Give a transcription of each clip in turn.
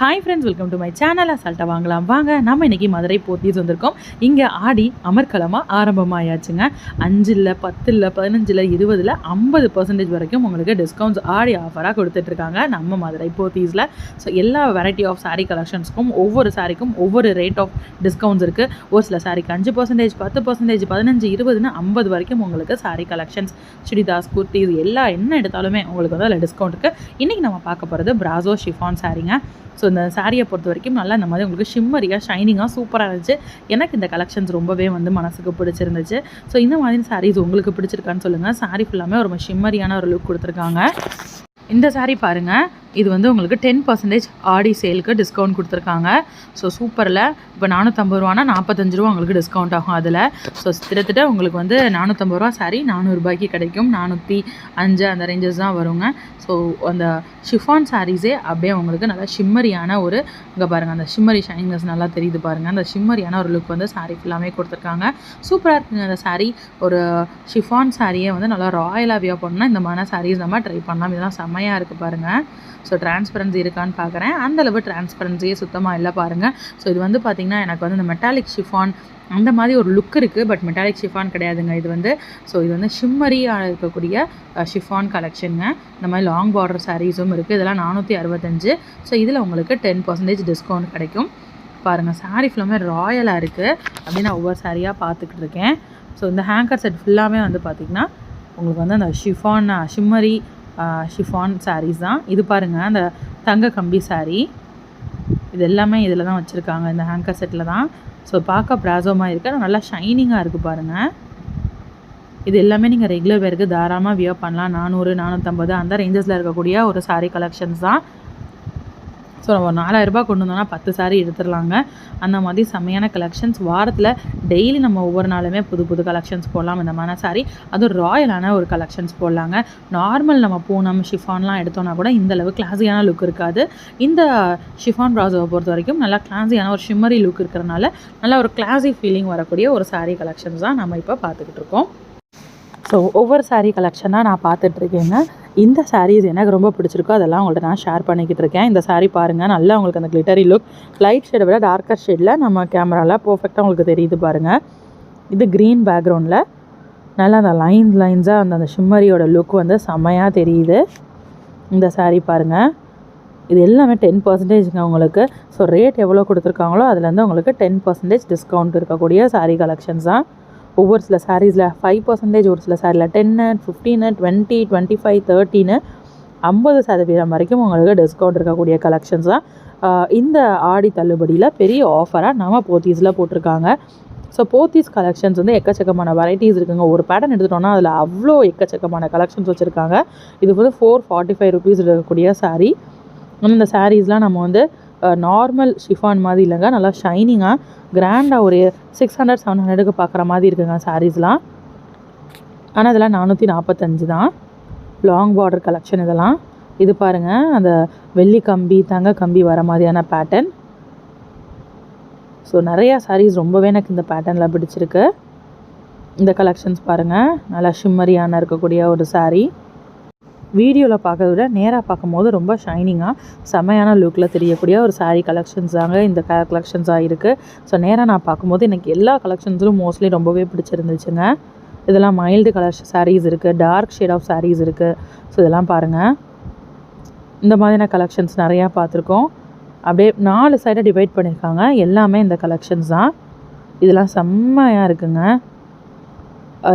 Hi friends welcome to my channel அசால்ட்டாக வாங்கலாம். வாங்க நம்ம இன்றைக்கி மதுரை போத்தீஸ் வந்திருக்கோம். இங்கே ஆடி அமர்க்கலமாக ஆரம்பமாயாச்சுங்க. அஞ்சில் பத்தில் பதினஞ்சில் இருபதில் ஐம்பது பர்சன்டேஜ் வரைக்கும் உங்களுக்கு டிஸ்கவுண்ட்ஸ் ஆடி ஆஃபராக கொடுத்துட்ருக்காங்க நம்ம மதுரை போத்தீஸில் ஸோ எல்லா வெரைட்டி ஆஃப் சாரீ கலெக்ஷன்ஸ்க்கும் ஒவ்வொரு சாரிக்கும் ஒவ்வொரு ரேட் ஆஃப் டிஸ்கவுண்ட்ஸ் இருக்குது ஒரு சில சாரிக்கு அஞ்சு பர்சன்டேஜ் பத்து பர்சன்டேஜ் பதினஞ்சு இருபதுன்னு ஐம்பது வரைக்கும் உங்களுக்கு சாரீ கலெக்ஷன்ஸ் சுடிதாஸ் குர்த்திஸ் எல்லா என்ன எடுத்தாலுமே உங்களுக்கு வந்து அதில் டிஸ்கவுண்ட் இருக்குது இன்றைக்கி நம்ம பார்க்க போகிறது பிராசோ ஷிஃபான் சாரீங்க ஸோ இந்த சாரியை பொறுத்த வரைக்கும் நல்லா இந்த மாதிரி உங்களுக்கு ஷிம்மரியாக ஷைனிங்காக சூப்பராக இருந்துச்சு. எனக்கு இந்த கலெக்ஷன்ஸ் ரொம்பவே வந்து மனசுக்கு பிடிச்சிருந்துச்சு. ஸோ இந்த மாதிரி சாரீஸ் உங்களுக்கு பிடிச்சிருக்கான்னு சொல்லுங்கள் சாரி ஃபுல்லாமே ஒரு ஷிம்மரியான ஒரு லுக் கொடுத்துருக்காங்க. இந்த saree பாருங்கள் இது வந்து உங்களுக்கு டென் பர்சன்டேஜ் ஆடி சேலுக்கு டிஸ்கவுண்ட் கொடுத்துருக்காங்க. ஸோ சூப்பரில் இப்போ நானூற்றம்பது ரூபானா நாற்பத்தஞ்சு ரூபா உங்களுக்கு டிஸ்கவுண்ட் ஆகும் அதில். ஸோ கிட்டத்தட்ட உங்களுக்கு வந்து நானூற்றம்பது ரூபா சாரி நானூறுபாய்க்கு கிடைக்கும். நானூற்றி அஞ்சு அந்த ரேஞ்சஸ் தான் வருங்க. ஸோ அந்த ஷிஃபான் சாரீஸே அப்படியே உங்களுக்கு நல்லா ஷிம்மரியான ஒரு இங்கே பாருங்கள் அந்த ஷிம்மரி ஷைனிங்னஸ் நல்லா தெரியுது பாருங்கள் அந்த ஷிம்மரியான ஒரு லுக் வந்து சாரீ ஃபுல்லாமே கொடுத்துருக்காங்க. சூப்பராக இருக்குங்க அந்த சாரீ ஒரு ஷிஃபான் சாரியை வந்து நல்லா ராயலாக வியா பண்ணால் இந்த மாதிரி சாரீஸ் நம்ம ட்ரை பண்ணலாம். இதெல்லாம் செம்மையாக இருக்குது பாருங்கள் ஸோ டிரான்ஸ்பரன்சி இருக்கான்னு பார்க்குறேன் அந்தளவு டிரான்ஸ்பரன்சியே சுத்தமாக இல்லை பாருங்கள் ஸோ இது வந்து பார்த்திங்கன்னா எனக்கு வந்து இந்த மெட்டாலிக் ஷிஃபான் அந்த மாதிரி ஒரு லுக் இருக்குது பட் மெட்டாலிக் ஷிஃபான் கிடையாதுங்க. இது வந்து ஸோ இது வந்து ஷிம்மரியாக இருக்கக்கூடிய ஷிஃபான் கலெக்ஷனுங்க இந்த மாதிரி லாங் பார்டர் சாரீஸும் இருக்குது இதெல்லாம் நானூற்றி அறுபத்தஞ்சு. ஸோ இதில் உங்களுக்கு டென் பர்சன்டேஜ் டிஸ்கவுண்ட் கிடைக்கும். பாருங்கள் சாரீ ஃபுல்லாமே ராயலாக இருக்குது அப்படின்னு நான் ஒவ்வொரு சாரியாக பார்த்துக்கிட்டு இருக்கேன். ஸோ இந்த ஹேங்கர் செட் ஃபுல்லாமே வந்து பார்த்திங்கன்னா உங்களுக்கு வந்து அந்த ஷிஃபான் ஷிம்மரி ஷிஃபான் சாரீஸ் தான். இது பாருங்கள் அந்த தங்க கம்பி சாரீ இது எல்லாமே இதில் தான் வச்சுருக்காங்க இந்த ஹேங்கர் செட்டில் தான். ஸோ பார்க்க ப்ராசோமாக இருக்குது நல்லா ஷைனிங்காக இருக்குது பாருங்கள் இது எல்லாமே நீங்கள் ரெகுலர் வேருக்கு தாராளமாக வியர் பண்ணலாம். நானூறு நானூற்றம்பது அந்த ரேஞ்சஸில் இருக்கக்கூடிய ஒரு சாரீ கலெக்ஷன்ஸ் தான். ஸோ நம்ம நாலாயிரரூபா கொண்டு வந்தோம்னா பத்து சாரி எடுத்துடலாங்க. அந்த மாதிரி செம்மையான கலெக்ஷன்ஸ் வாரத்தில் டெய்லி நம்ம ஒவ்வொரு நாளுமே புது புது கலெக்ஷன்ஸ் போடலாம். இந்த மாதிரி சாரி அதுவும் ராயலான ஒரு கலெக்ஷன்ஸ் போடலாங்க. நார்மல் நம்ம பூனம் ஷிஃபான்லாம் எடுத்தோம்னா கூட இந்த அளவு கிளாஸியான லுக் இருக்காது. இந்த ஷிஃபான் ப்ராசோவை பொறுத்த வரைக்கும் நல்லா கிளாஸியான ஒரு ஷிம்மரி லுக் இருக்கிறனால நல்லா ஒரு கிளாஸி ஃபீலிங் வரக்கூடிய ஒரு சாரீ கலெக்ஷன்ஸ் தான் நம்ம இப்போ பார்த்துக்கிட்டு இருக்கோம். ஸோ ஒவ்வொரு சாரீ கலெக்ஷனாக நான் பார்த்துட்ருக்கேங்க இந்த சாரீஸ் எனக்கு ரொம்ப பிடிச்சிருக்கோ அதெல்லாம் உங்கள்ட்ட நான் ஷேர் பண்ணிக்கிட்டு இருக்கேன். இந்த சாரீ பாருங்கள் நல்லா உங்களுக்கு அந்த கிளிட்டரி லுக் லைட் ஷேடை விட டார்க்கர் ஷேடில் நம்ம கேமராவில் பர்ஃபெக்டாக உங்களுக்கு தெரியுது பாருங்கள் இது க்ரீன் பேக்ரவுண்டில் நல்லா அந்த லைன்ஸ் லைன்ஸாக அந்த அந்த ஷிம்மரியோட லுக் வந்து செம்மையாக தெரியுது. இந்த சாரீ பாருங்கள் இது எல்லாமே டென் பர்சன்டேஜ்ங்க உங்களுக்கு. ஸோ ரேட் எவ்வளோ கொடுத்துருக்காங்களோ அதுலேருந்து உங்களுக்கு டென் பர்சன்டேஜ் டிஸ்கவுண்ட் இருக்கக்கூடிய சாரீ கலெக்ஷன்ஸ் தான். ஒவ்வொரு சில சாரீஸில் ஃபைவ் பர்சன்டேஜ் ஒரு சில சாரியில் டென்னு ஃபிஃப்டீனு டுவெண்ட்டி டுவெண்ட்டி ஃபைவ் தேர்ட்டின்னு ஐம்பது சதவீதம் வரைக்கும் உங்களுக்கு டிஸ்கவுண்ட் இருக்கக்கூடிய கலெக்ஷன்ஸ் தான். இந்த ஆடி தள்ளுபடியில் பெரிய ஆஃபராக நம்ம போத்தீஸில் போட்டிருக்காங்க. ஸோ போத்தீஸ் கலெக்ஷன்ஸ் வந்து எக்கச்சக்கமான வெரைட்டிஸ் இருக்குங்க. ஒரு பேட்டர்ன் எடுத்துட்டோம்னா அதில் அவ்வளோ எக்கச்சக்கமான கலெக்ஷன்ஸ் வச்சுருக்காங்க. இது வந்து ஃபோர் ஃபார்ட்டி ஃபைவ் ருபீஸ் இருக்கக்கூடிய சாரீ இந்த சாரீஸ்லாம் நம்ம வந்து நார்மல் ஷிஃபான் மாதிரி இல்லைங்க. நல்லா ஷைனிங்காக கிராண்டாக ஒரு சிக்ஸ் ஹண்ட்ரட் செவன் ஹண்ட்ரடுக்கு பார்க்குற மாதிரி இருக்குங்க சாரீஸ்லாம் ஆனால் இதெல்லாம் நானூற்றி நாற்பத்தஞ்சு தான். லாங் பார்டர் கலெக்ஷன் இதெல்லாம். இது பாருங்கள் அந்த வெள்ளி கம்பி தங்க கம்பி வர மாதிரியான பேட்டர்ன் ஸோ நிறையா சாரீஸ் ரொம்பவே எனக்கு இந்த பேட்டர்னில் பிடிச்சிருக்கு. இந்த கலெக்ஷன்ஸ் பாருங்கள் நல்லா ஷிம்மரியான இருக்கக்கூடிய ஒரு சாரீ வீடியோவில் பார்க்கறத விட நேராக பார்க்கும்போது ரொம்ப ஷைனிங்காக செம்மையான லுக்கில் தெரியக்கூடிய ஒரு சாரீ கலெக்ஷன்ஸ் தாங்க இந்த க கலெக்ஷன்ஸாக இருக்குது ஸோ நேராக நான் பார்க்கும்போது எனக்கு எல்லா கலெக்ஷன்ஸும் மோஸ்ட்லி ரொம்பவே பிடிச்சிருந்துச்சுங்க. இதெல்லாம் மைல்டு கலர் சாரீஸ் இருக்குது டார்க் ஷேட் ஆஃப் சாரீஸ் இருக்குது ஸோ இதெல்லாம் பாருங்கள் இந்த மாதிரியான கலெக்ஷன்ஸ் நிறையா பார்த்துருக்கோம் அப்படியே நாலு சைடாக டிவைட் பண்ணியிருக்காங்க எல்லாமே இந்த கலெக்ஷன்ஸ் தான். இதெல்லாம் செம்மையாக இருக்குங்க.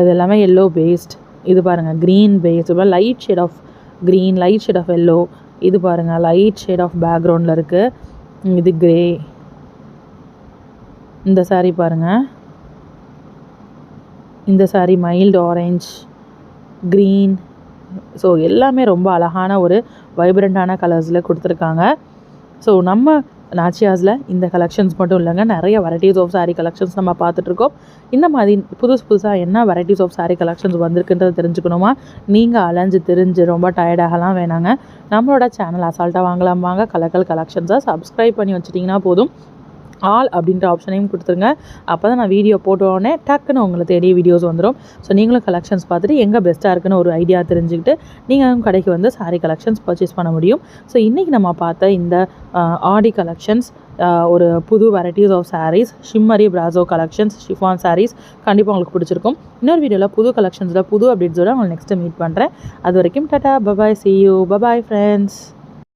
இது எல்லாமே எல்லோ பேஸ்ட் இது பாருங்கள் green paste light shade of green light shade of yellow இது பாருங்கள் லைட் ஷேட் ஆஃப் பேக்ரவுண்டில் இருக்குது இது க்ரே இந்த சாரீ பாருங்கள் இந்த sari mild orange green so எல்லாமே ரொம்ப அழகான ஒரு வைப்ரண்ட்டான கலர்ஸில் கொடுத்துருக்காங்க. ஸோ நம்ம நாச்சியாஸில் இந்த கலெக்ஷன்ஸ் மட்டும் இல்லைங்க. நிறைய வெரைட்டிஸ் ஆஃப் சாரீ கலெக்ஷன்ஸ் நம்ம பார்த்துட்ருக்கோம் இந்த மாதிரி புதுசு புதுசாக என்ன வெரைட்டிஸ் ஆஃப் சாரீ கலெக்ஷன்ஸ் வந்திருக்குன்றதை தெரிஞ்சுக்கணுமா? நீங்கள் அலைஞ்சு தெரிஞ்சு ரொம்ப டயர்டாகலாம் வேணாங்க. நம்மளோட சேனல் அசால்ட்டாக வாங்கலாம் வாங்க. கலக்கல் கலெக்ஷன்ஸை சப்ஸ்கிரைப் பண்ணி வச்சிட்டிங்கன்னா போதும். ஆல் அப்படின்ற ஆப்ஷனையும் கொடுத்துருங்க. அப்போ தான் நான் வீடியோ போட்டோடனே டக்குன்னு உங்களை தேடிய வீடியோஸ் வந்துடும் ஸோ நீங்களும் கலெக்ஷன்ஸ் பார்த்துட்டு எங்கே பெஸ்ட்டாக இருக்குன்னு ஒரு ஐடியா தெரிஞ்சுக்கிட்டு நீங்கள் கடைக்கு வந்து சாரீ கலெக்ஷன்ஸ் பர்ச்சேஸ் பண்ண முடியும். ஸோ இன்றைக்கி நம்ம பார்த்த இந்த ஆடி கலெக்ஷன்ஸ் ஒரு புது வெரைட்டிஸ் ஆஃப் சாரீஸ் ஷிம்மரி பிராசோ கலெக்ஷன்ஸ் ஷிஃபான் சாரீஸ் கண்டிப்பாக உங்களுக்கு பிடிச்சிருக்கும். இன்னொரு வீடியோவில் புது கலெக்ஷன்ஸில் புது அப்டேட்ஸோடு உங்களை நெக்ஸ்ட்டு மீட் பண்ணுறேன் அது வரைக்கும் tata bye bye see you bye bye friends